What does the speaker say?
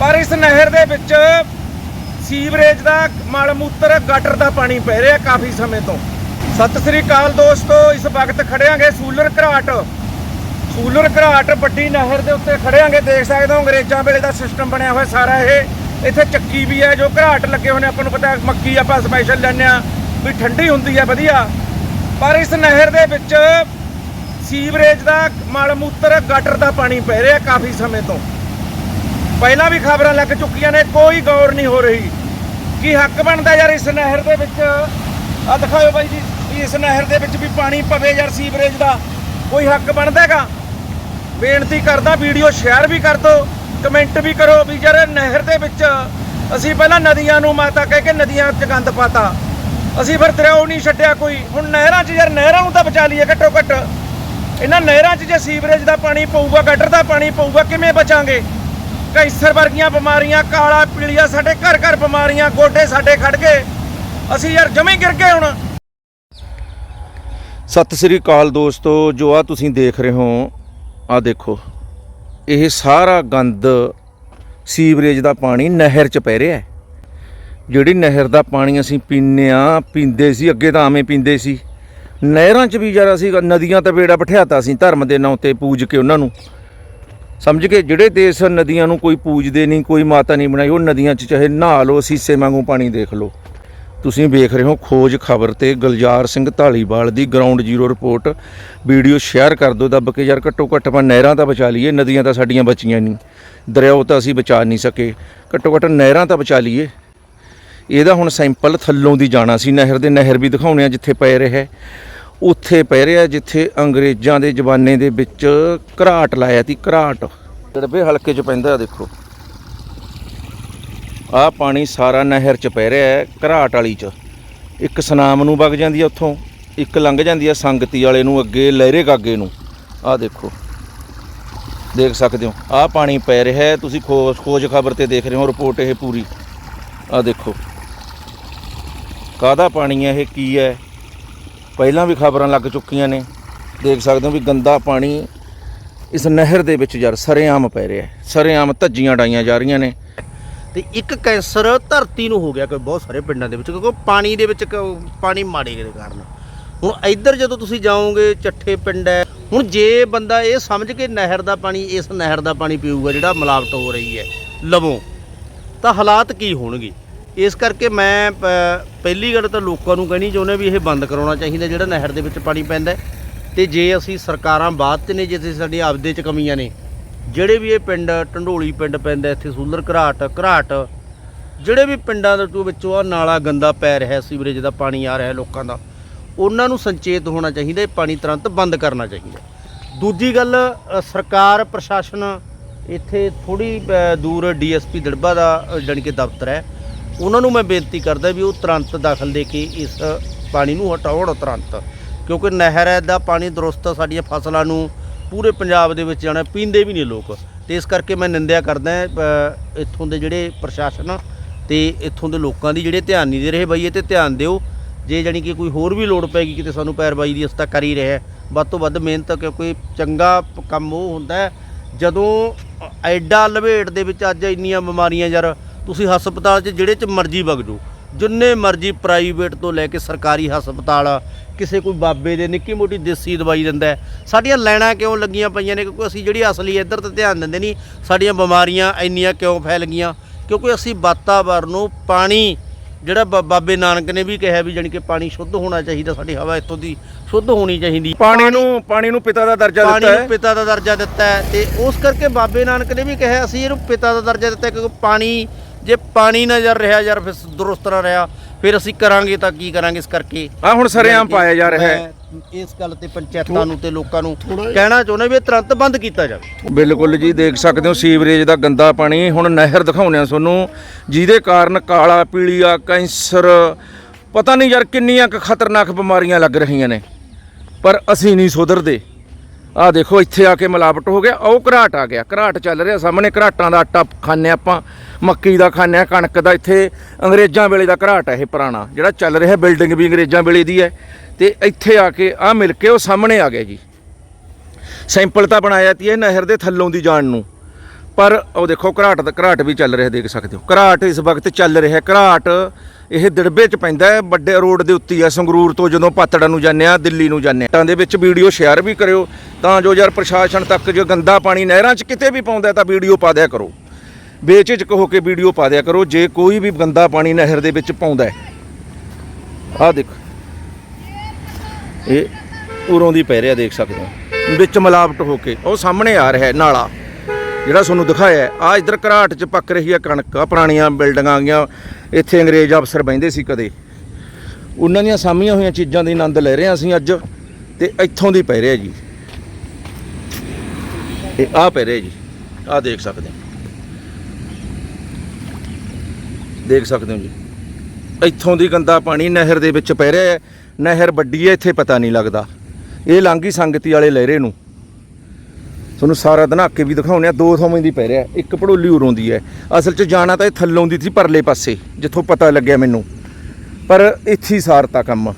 ਪਰ ਇਸ ਨਹਿਰ ਦੇ ਵਿੱਚ ਸੀਵਰੇਜ ਦਾ ਮਲ ਮੂਤਰ ਗਟਰ ਦਾ ਪਾਣੀ ਪੈ ਰਿਹਾ ਕਾਫੀ ਸਮੇਂ ਤੋਂ। ਸਤਿ ਸ੍ਰੀ ਅਕਾਲ ਦੋਸਤੋ, ਇਸ ਵਕਤ ਖੜਿਆਂਗੇ ਸੂਲਰ ਘਰਾਟ। ਸੂਲਰ ਘਰਾਟ ਵੱਡੀ ਨਹਿਰ ਦੇ ਉੱਤੇ ਖੜਿਆਂਗੇ। ਦੇਖ ਸਕਦੇ ਹੋ, ਅੰਗਰੇਜ਼ਾਂ ਵੇਲੇ ਦਾ ਸਿਸਟਮ ਬਣਿਆ ਹੋਇਆ ਸਾਰਾ ਇਹ। ਇੱਥੇ ਚੱਕੀ ਵੀ ਹੈ, ਜੋ ਘਰਾਟ ਲੱਗੇ ਹੋਏ ਨੇ ਆਪਾਂ ਨੂੰ ਪਤਾ ਮੱਕੀ ਆਪਾਂ ਸਪੈਸ਼ਲ ਲੈਂਦੇ ਆ ਵੀ ਠੰਡੀ ਹੁੰਦੀ ਹੈ, ਵਧੀਆ। ਪਰ ਇਸ ਨਹਿਰ ਦੇ ਵਿੱਚ ਸੀਵਰੇਜ ਦਾ ਮਲ ਮੂਤਰ ਗਟਰ ਦਾ ਪਾਣੀ ਪੈ ਰਿਹਾ ਕਾਫੀ ਸਮੇਂ ਤੋਂ। ਪਹਿਲਾਂ ਵੀ ਖਬਰਾਂ ਲੱਗ ਚੁੱਕੀਆਂ ਨੇ, ਕੋਈ ਗੌਰ ਨਹੀਂ ਹੋ ਰਹੀ। ਕੀ ਹੱਕ ਬਣਦਾ ਯਾਰ ਇਸ ਨਹਿਰ ਦੇ ਵਿੱਚ? ਆ ਦਿਖਾਓ ਬਾਈ ਜੀ, ਵੀ ਇਸ ਨਹਿਰ ਦੇ ਵਿੱਚ ਵੀ ਪਾਣੀ ਪਵੇ ਯਾਰ ਸੀਵਰੇਜ ਦਾ। ਕੋਈ ਹੱਕ ਬਣਦਾ ਹੈਗਾ? ਬੇਨਤੀ ਕਰਦਾ, ਵੀਡੀਓ ਸ਼ੇਅਰ ਵੀ ਕਰ ਦਿਓ, ਕਮੈਂਟ ਵੀ ਕਰੋ ਵੀ ਯਾਰ ਨਹਿਰ ਦੇ ਵਿੱਚ ਅਸੀਂ ਪਹਿਲਾਂ ਨਦੀਆਂ ਨੂੰ ਮਾਤਾ ਕਹਿ ਕੇ ਨਦੀਆਂ 'ਚ ਗੰਦ ਪਾਤਾ। ਅਸੀਂ ਫਿਰ ਦਰਿਆਓ ਨਹੀਂ ਛੱਡਿਆ ਕੋਈ। ਹੁਣ ਨਹਿਰਾਂ 'ਚ ਯਾਰ ਨਹਿਰਾਂ ਨੂੰ ਤਾਂ ਬਚਾ ਲਈਏ ਘੱਟੋ ਘੱਟ ਇਹਨਾਂ ਨਹਿਰਾਂ 'ਚ ਜੇ ਸੀਵਰੇਜ ਦਾ ਪਾਣੀ ਪਊਗਾ ਗਟਰ ਦਾ ਪਾਣੀ ਪਊਗਾ, ਕਿਵੇਂ ਬਚਾਂਗੇ? ਕੈਂਸਰ ਵਰਗੀਆਂ ਬਿਮਾਰੀਆਂ, ਕਾਲਾ ਪੀਲੀਆ ਸਾਡੇ ਘਰ ਘਰ ਬਿਮਾਰੀਆਂ, ਗੋਡੇ ਸਾਡੇ ਖੜ ਗਏ। ਅਸੀਂ ਯਾਰ ਜਮੇ ਗਿਰ ਗਏ ਹੁਣ। ਸਤਿ ਸ੍ਰੀ ਅਕਾਲ ਦੋਸਤੋ, ਜੋ ਆ ਤੁਸੀਂ ਦੇਖ ਰਹੇ ਹੋ, ਆ ਦੇਖੋ। ਇਹ ਸਾਰਾ ਗੰਦ ਸੀਵਰੇਜ ਦਾ ਪਾਣੀ ਨਹਿਰ 'ਚ ਪੈ ਰਿਹਾ ਹੈ। ਜਿਹੜੀ ਨਹਿਰ ਦਾ ਪਾਣੀ ਅਸੀਂ ਪੀਂਦੇ ਆ ਪੀਂਦੇ ਸੀ, ਅੱਗੇ ਤਾਂ ਆਵੇਂ ਪੀਂਦੇ ਸੀ। ਨਹਿਰਾਂ 'ਚ ਵੀ ਯਾਰ ਅਸੀਂ ਨਦੀਆਂ ਤੇ ਬੇੜਾ ਬਿਠਾਤਾ ਸੀ, ਧਰਮ ਦੇ ਨਾਂ ਤੇ ਪੂਜ ਕੇ ਉਹਨਾਂ ਨੂੰ। ਸਮਝ ਕੇ ਜਿਹੜੇ ਦੇਸ਼ ਨਦੀਆਂ ਨੂੰ ਕੋਈ ਪੂਜਦੇ ਨਹੀਂ, ਕੋਈ ਮਾਤਾ ਨਹੀਂ ਬਣਾਈ, ਉਹ ਨਦੀਆਂ 'ਚ ਚਾਹੇ ਨਹਾ ਲਓ, ਸੀਸੇ ਵਾਂਗੂ ਪਾਣੀ ਦੇਖ ਲਓ। ਤੁਸੀਂ ਵੇਖ ਰਹੇ ਹੋ ਖੋਜ ਖਬਰ ਤੇ ਗੁਲਜ਼ਾਰ ਸਿੰਘ ਢਾਲੀਵਾਲ ਦੀ ground zero report video share ਕਰ ਦਿਓ, ਦੱਬ ਕੇ ਯਾਰ ਘੱਟੋ ਘੱਟ ਆਪਾਂ ਨਹਿਰਾਂ ਤਾਂ ਬਚਾ ਲਈਏ, ਨਦੀਆਂ ਤਾਂ ਸਾਡੀਆਂ ਬਚੀਆਂ ਨਹੀਂ। ਦਰਿਆਓ ਤਾਂ ਅਸੀਂ ਬਚਾ ਨਹੀਂ ਸਕੇ। ਘੱਟੋ ਘੱਟ ਨਹਿਰਾਂ ਤਾਂ ਬਚਾ ਲਈਏ। ਇਹਦਾ ਹੁਣ ਸੈਂਪਲ ਥੱਲੋਂ ਦੀ ਜਾਣਾ ਸੀ, ਨਹਿਰ ਦੇ ਨਹਿਰ ਵੀ ਦਿਖਾਉਣੇ ਆ ਜਿੱਥੇ ਪਏ ਰਿਹਾ। ਉੱਥੇ ਪੈ ਰਿਹਾ ਜਿੱਥੇ ਅੰਗਰੇਜ਼ਾਂ ਦੇ ਜ਼ਮਾਨੇ ਦੇ ਵਿੱਚ ਘਰਾਟ ਲਾਇਆ ਸੀ, ਘਰਾਟ। ਡੜਬੇ ਹਲਕੇ 'ਚ ਪੈਂਦਾ, ਦੇਖੋ। ਆਹ ਪਾਣੀ ਸਾਰਾ ਨਹਿਰ 'ਚ ਪੈ ਰਿਹਾ ਹੈ, ਘਰਾਟ ਵਾਲੀ 'ਚ। ਇੱਕ ਸਨਾਮ ਨੂੰ ਵਗ ਜਾਂਦੀ ਹੈ ਉੱਥੋਂ, ਇੱਕ ਲੰਘ ਜਾਂਦੀ ਹੈ ਸੰਗਤੀ ਵਾਲੇ ਨੂੰ, ਅੱਗੇ ਲਹਿਰੇ ਗਾਗੇ ਨੂੰ। ਆਹ ਦੇਖੋ। ਦੇਖ ਸਕਦੇ ਹੋ, ਆਹ ਪਾਣੀ ਪੈ ਰਿਹਾ ਹੈ, ਤੁਸੀਂ ਖੋਜ ਖੋਜ ਖਬਰ ਤੇ ਦੇਖ ਰਹੇ ਹੋ, ਰਿਪੋਰਟ ਇਹ ਪੂਰੀ। ਆਹ ਦੇਖੋ। ਕਾਹਦਾ ਪਾਣੀ ਹੈ, ਇਹ ਕੀ ਹੈ? ਪਹਿਲਾਂ ਵੀ ਖਬਰਾਂ ਲੱਗ ਚੁੱਕੀਆਂ ਨੇ। ਦੇਖ ਸਕਦੇ ਹੋ ਵੀ ਗੰਦਾ ਪਾਣੀ ਇਸ ਨਹਿਰ ਦੇ ਵਿੱਚ ਯਾਰ ਸਰੇਆਮ ਪੈ ਰਿਹਾ ਹੈ। ਸਰੇਆਮ ਧੱਜੀਆਂ ਡਾਈਆਂ ਜਾ ਰਹੀਆਂ ਨੇ। ਤੇ ਇੱਕ ਕੈਂਸਰ ਧਰਤੀ ਨੂੰ ਹੋ ਗਿਆ ਕੋਈ ਬਹੁਤ ਸਾਰੇ ਪਿੰਡਾਂ ਦੇ ਵਿੱਚ, ਕਿਉਂਕਿ ਪਾਣੀ ਦੇ ਵਿੱਚ ਕ- ਪਾਣੀ ਮਾੜੇ ਦੇ ਕਾਰਨ। ਹੁਣ ਇੱਧਰ ਜਦੋਂ ਤੁਸੀਂ ਜਾਓਗੇ, ਚੱਠੇ ਪਿੰਡ ਹੈ, ਹੁਣ ਜੇ ਬੰਦਾ ਇਹ ਸਮਝ ਕੇ ਨਹਿਰ ਦਾ ਪਾਣੀ, ਇਸ ਨਹਿਰ ਦਾ ਪਾਣੀ ਪੀਊਗਾ, ਜਿਹੜਾ ਮਿਲਾਵਟ ਹੋ ਰਹੀ ਹੈ, ਲਵੋ, ਤਾਂ ਹਾਲਾਤ ਕੀ ਹੋਣਗੇ? ਇਸ ਕਰਕੇ ਮੈਂ ਪ- ਪਹਿਲੀ ਗੱਲ ਤਾਂ ਲੋਕਾਂ ਨੂੰ ਕਹਿਣੀ ਚਾਹੁੰਦਾ ਵੀ ਇਹ ਬੰਦ ਕਰਾਉਣਾ ਚਾਹੀਦਾ ਜਿਹੜਾ ਨਹਿਰ ਦੇ ਵਿੱਚ ਪਾਣੀ ਪੈਂਦਾ ਹੈ। ਤੇ ਜੇ ਅਸੀਂ ਸਰਕਾਰਾਂ ਬਾਅਦ ਤੇ ਨੇ ਜਿੱਥੇ ਸਾਡੀ ਆਪਦੇ ਚ ਕਮੀਆਂ ਨੇ ਜਿਹੜੇ ਵੀ ਇਹ ਪਿੰਡ ਢੰਡੋਲੀ ਪਿੰਡ ਪੈਂਦਾ ਇੱਥੇ ਸੂਲਰ ਘਰਾਟ ਘਰਾਟ ਜਿਹੜੇ ਵੀ ਪਿੰਡਾਂ ਦੇ ਵਿੱਚੋਂ ਆ ਨਾਲਾ ਗੰਦਾ ਪੈ ਰਿਹਾ ਸੀਵਰੇਜ ਦਾ ਪਾਣੀ ਆ ਰਿਹਾ ਲੋਕਾਂ ਦਾ ਉਹਨਾਂ ਨੂੰ ਸੰਚੇਤ ਹੋਣਾ ਚਾਹੀਦਾ ਇਹ ਪਾਣੀ ਤੁਰੰਤ ਬੰਦ ਕਰਨਾ ਚਾਹੀਦਾ ਦੂਜੀ ਗੱਲ ਸਰਕਾਰ ਪ੍ਰਸ਼ਾਸਨ ਇੱਥੇ ਥੋੜੀ ਦੂਰ ਡੀਐਸਪੀ ਦੜਬਾ ਦਾ ਅ, ਜਾਣੀ ਕਿ ਦਫ਼ਤਰ ਹੈ ਉਹਨਾਂ ਨੂੰ ਮੈਂ ਬੇਨਤੀ ਕਰਦਾ ਵੀ ਉਹ ਤੁਰੰਤ ਦਖਲ ਦੇ ਕੇ ਇਸ ਪਾਣੀ ਨੂੰ ਹਟਾਉਣ ਤੁਰੰਤ। ਕਿਉਂਕਿ ਨਹਿਰ ਦਾ ਪਾਣੀ ਦਰੁਸਤ ਸਾਡੀਆਂ ਫਸਲਾਂ ਨੂੰ ਪੂਰੇ ਪੰਜਾਬ ਦੇ ਵਿੱਚ ਜਾਣਾ ਪੀਂਦੇ ਵੀ ਨਹੀਂ ਲੋਕ। ਤੇ ਇਸ ਕਰਕੇ ਮੈਂ ਨਿੰਦਿਆ ਕਰਦਾ ਹਾਂ, ਇੱਥੋਂ ਦੇ ਜਿਹੜੇ ਪ੍ਰਸ਼ਾਸਨ ਤੇ ਇੱਥੋਂ ਦੇ ਲੋਕਾਂ ਦੀ ਜਿਹੜੇ ਧਿਆਨ ਨਹੀਂ ਦੇ ਰਹੇ ਬਈ ਇਹ ਤੇ ਧਿਆਨ ਦਿਓ। ਜੇ ਜਾਣੀ ਕਿ ਕੋਈ ਹੋਰ ਵੀ ਲੋੜ ਪੈਗੀ ਕਿਤੇ ਸਾਨੂੰ ਪੈਰਵਾਈ ਦੀ ਅਸਤਾ ਕਰ ਹੀ ਰਿਹਾ ਵੱਧ ਤੋਂ ਵੱਧ ਮਿਹਨਤ ਕਿਉਂਕਿ ਚੰਗਾ ਕੰਮ ਉਹ ਹੁੰਦਾ ਜਦੋਂ ਐਡਾ ਲਵੇਟ ਦੇ ਵਿੱਚ ਅੱਜ ਇੰਨੀਆਂ ਬਿਮਾਰੀਆਂ ਯਾਰ ਤੁਸੀਂ ਹਸਪਤਾਲ 'ਚ ਜਿਹੜੇ 'ਚ ਮਰਜ਼ੀ ਵਗ ਜਾਓ। ਜਿੰਨੇ ਮਰਜ਼ੀ ਪ੍ਰਾਈਵੇਟ ਤੋਂ ਲੈ ਕੇ ਸਰਕਾਰੀ ਹਸਪਤਾਲ ਕਿਸੇ ਕੋਈ ਬਾਬੇ ਦੇ ਨਿੱਕੀ ਮੋਟੀ ਦੇਸੀ ਦਵਾਈ ਦਿੰਦਾ। ਸਾਡੀਆਂ ਲੈਣਾ ਕਿਉਂ ਲੱਗੀਆਂ ਪਈਆਂ ਨੇ? ਕਿਉਂਕਿ ਅਸੀਂ ਜਿਹੜੀ ਅਸਲੀ ਇੱਧਰ ਤੇ ਧਿਆਨ ਦਿੰਦੇ ਨਹੀਂ ਸਾਡੀਆਂ ਬਿਮਾਰੀਆਂ ਇੰਨੀਆਂ ਕਿਉਂ ਫੈਲ ਗਈਆਂ? ਕਿਉਂਕਿ ਅਸੀਂ ਵਾਤਾਵਰਨ ਨੂੰ ਪਾਣੀ ਜਿਹੜਾ ਬਾਬੇ ਨਾਨਕ ਨੇ ਵੀ ਕਿਹਾ ਵੀ ਜਾਣੀ ਕਿ ਪਾਣੀ ਸ਼ੁੱਧ ਹੋਣਾ ਚਾਹੀਦਾ ਸਾਡੀ ਹਵਾ ਇੱਥੋਂ ਦੀ ਸ਼ੁੱਧ ਹੋਣੀ ਚਾਹੀਦੀ। ਪਾਣੀ ਨੂੰ ਪਾਣੀ ਨੂੰ ਪਿਤਾ ਦਾ ਦਰਜਾ ਪਾਣੀ ਦਿੱਤਾ ਨੂੰ ਹੈ। ਪਿਤਾ ਦਾ ਦਰਜਾ ਦਿੱਤਾ ਹੈ ਤੇ ਉਸ ਕਰਕੇ ਬਾਬੇ ਨਾਨਕ ਨੇ ਵੀ ਕਿਹਾ ਅਸੀਂ ਇਹਨੂੰ ਪਿਤਾ ਦਾ ਦਰਜਾ ਦਿੱਤਾ ਕਿਉਂਕਿ ਪਾਣੀ ਜੇ ਪਾਣੀ ਨਾ ਜਰ ਰਿਹਾ ਯਾਰ ਫਿਰ ਦਰੁਸਤ ਨਾ ਰਿਹਾ ਫਿਰ ਅਸੀਂ ਕਰਾਂਗੇ ਤਾਂ ਕੀ ਕਰਾਂਗੇ ਇਸ ਕਰਕੇ? ਆ ਹੁਣ ਸਰੇਆਮ ਪਾਇਆ ਜਾ ਰਿਹਾ ਹੈ। ਮੈਂ ਇਸ ਗੱਲ ਤੇ ਪੰਚਾਇਤਾਂ ਨੂੰ ਤੇ ਲੋਕਾਂ ਨੂੰ ਕਹਿਣਾ ਚਾਹੁੰਦਾ ਵੀ ਇਹ ਤੁਰੰਤ ਬੰਦ ਕੀਤਾ ਜਾਵੇ। ਬਿਲਕੁਲ ਜੀ ਦੇਖ ਸਕਦੇ ਹੋ ਸੀਵਰੇਜ ਦਾ ਗੰਦਾ ਪਾਣੀ। ਹੁਣ ਨਹਿਰ ਦਿਖਾਉਂਦੇ ਆ ਤੁਹਾਨੂੰ ਜਿਹਦੇ ਕਾਰਨ ਕਾਲਾ ਪੀਲੀਆ ਕੈਂਸਰ ਪਤਾ ਨਹੀਂ ਯਾਰ ਕਿੰਨੀਆਂ ਕੁ ਖਤਰਨਾਕ ਬਿਮਾਰੀਆਂ ਲੱਗ ਰਹੀਆਂ ਨੇ। ਪਰ ਅਸੀਂ ਨਹੀਂ ਸੁਧਰਦੇ। ਆਹ ਦੇਖੋ, ਇੱਥੇ ਆ ਕੇ ਮਿਲਾਵਟ ਹੋ ਗਿਆ ਉਹ ਘਰਾਟ ਆ ਗਿਆ। ਘਰਾਟ ਚੱਲ ਰਿਹਾ, ਸਾਹਮਣੇ ਘਰਾਟਾਂ ਦਾ ਆਟਾ ਖਾਂਦੇ ਆਪਾਂ, ਮੱਕੀ ਦਾ ਖਾਂਦੇ ਆ ਕਣਕ ਦਾ, ਇੱਥੇ ਅੰਗਰੇਜ਼ਾਂ ਵੇਲੇ ਦਾ ਘਰਾਟ ਹੈ ਇਹ ਪੁਰਾਣਾ, ਜਿਹੜਾ ਚੱਲ ਰਿਹਾ ਬਿਲਡਿੰਗ ਵੀ ਅੰਗਰੇਜ਼ਾਂ ਵੇਲੇ ਦੀ ਹੈ। ਤੇ ਇੱਥੇ ਆ ਕੇ ਆ ਮਿਲ ਕੇ ਉਹ ਸਾਹਮਣੇ ਆ ਗਿਆ ਜੀ। ਸੈਂਪਲ ਤਾਂ ਬਣਾਇਆ ਤੀ ਇਹ ਨਹਿਰ ਦੇ ਥੱਲੋਂ ਦੀ ਜਾਣ ਨੂੰ। ਪਰ ਉਹ ਦੇਖੋ ਘਰਾਟ ਦਾ ਘਰਾਟ ਵੀ ਚੱਲ ਰਿਹਾ, ਦੇਖ ਸਕਦੇ ਹੋ। ਘਰਾਟ ਇਸ ਵਕਤ ਚੱਲ ਰਿਹਾ ਘਰਾਟ ਇਹ ਦਿੜਬੇ ਚ ਪੈਂਦਾ ਹੈ, ਵੱਡੇ ਰੋਡ ਦੇ ਉੱਤੇ ਹੀ ਹੈ ਸੰਗਰੂਰ ਤੋਂ ਜਦੋਂ ਪਾਤੜਾ ਨੂੰ ਜਾਂਦੇ ਆ ਦਿੱਲੀ ਨੂੰ ਜਾਂਦੇ ਆ ਤਾਂ ਦੇ ਵਿੱਚ ਵੀਡੀਓ ਸ਼ੇਅਰ ਵੀ ਕਰਿਓ। ਤਾਂ ਜੋ ਯਾਰ ਪ੍ਰਸ਼ਾਸਨ ਤੱਕ ਜੋ ਗੰਦਾ ਪਾਣੀ ਨਹਿਰਾਂ 'ਚ ਕਿਤੇ ਵੀ ਪਾਉਂਦਾ ਤਾਂ ਵੀਡੀਓ ਪਾ ਦਿਆ ਕਰੋ। ਬੇਝਿਜਕ ਹੋ ਕੇ ਵੀਡੀਓ ਪਾ ਦਿਆ ਕਰੋ। ਜੇ ਕੋਈ ਵੀ ਗੰਦਾ ਪਾਣੀ ਨਹਿਰ ਦੇ ਵਿੱਚ ਪਾਉਂਦਾ ਹੈ। ਆਹ ਦੇਖੋ। ਇਹ ਉਰੋਂ ਦੀ ਪੈ ਰਿਹਾ, ਦੇਖ ਸਕਦੇ ਹੋ। ਵਿੱਚ ਮਿਲਾਵਟ ਹੋ ਕੇ। ਉਹ ਸਾਹਮਣੇ ਆ ਰਿਹਾ ਨਾਲਾ। ਜਿਹੜਾ ਤੁਹਾਨੂੰ ਦਿਖਾਇਆ ਆ ਇਧਰ ਘਰਾਟ 'ਚ ਪੱਕ ਰਹੀ ਆ ਕਣਕ ਆ ਪੁਰਾਣੀਆਂ ਬਿਲਡਿੰਗਾਂ ਆ ਗਈਆਂ, ਇੱਥੇ ਅੰਗਰੇਜ਼ ਅਫਸਰ ਬਹਿੰਦੇ ਸੀ ਕਦੇ। ਉਹਨਾਂ ਦੀਆਂ ਸਾਮੀਆਂ ਹੋਈਆਂ ਚੀਜ਼ਾਂ ਦੀ ਆਨੰਦ ਲੈ ਰਹੇ ਹਾਂ ਅਸੀਂ ਅੱਜ, ਤੇ ਇੱਥੋਂ ਦੀ ਪੈ ਰਿਹਾ ਜੀ। ਇਹ ਆ ਪੈ ਰਿਹਾ ਜੀ ਆ ਦੇਖ ਸਕਦੇ ਹੋ। ਦੇਖ ਸਕਦੇ ਹੋ ਜੀ। ਇੱਥੋਂ ਦੀ ਗੰਦਾ ਪਾਣੀ ਨਹਿਰ ਦੇ ਵਿੱਚ ਪੈ ਰਿਹਾ ਹੈ, ਨਹਿਰ ਵੱਡੀ ਹੈ, ਇੱਥੇ ਪਤਾ ਨਹੀਂ ਲੱਗਦਾ। ਇਹ ਲਾਂਗੀ ਸੰਗਤੀ ਵਾਲੇ ਲਹਿਰੇ ਨੂੰ। ਤੁਹਾਨੂੰ ਸਾਰਾ ਦਨਾਕੇ ਵੀ ਦਿਖਾਉਣੇ ਆ, ਦੋ ਥਾਵਾਂ ਦੀ ਪੈ ਰਿਹਾ, ਇੱਕ ਪੜੋਲੀ ਉਰੋਂ ਦੀ ਹੈ। ਅਸਲ 'ਚ ਜਾਣਾ ਤਾਂ ਇਹ ਥੱਲੋਂ ਦੀ ਸੀ, ਪਰਲੇ ਪਾਸੇ, ਜਿੱਥੋਂ ਪਤਾ ਲੱਗਿਆ ਮੈਨੂੰ। ਪਰ ਇੱਥੇ ਹੀ ਸਾਰਤਾ ਕੰਮ।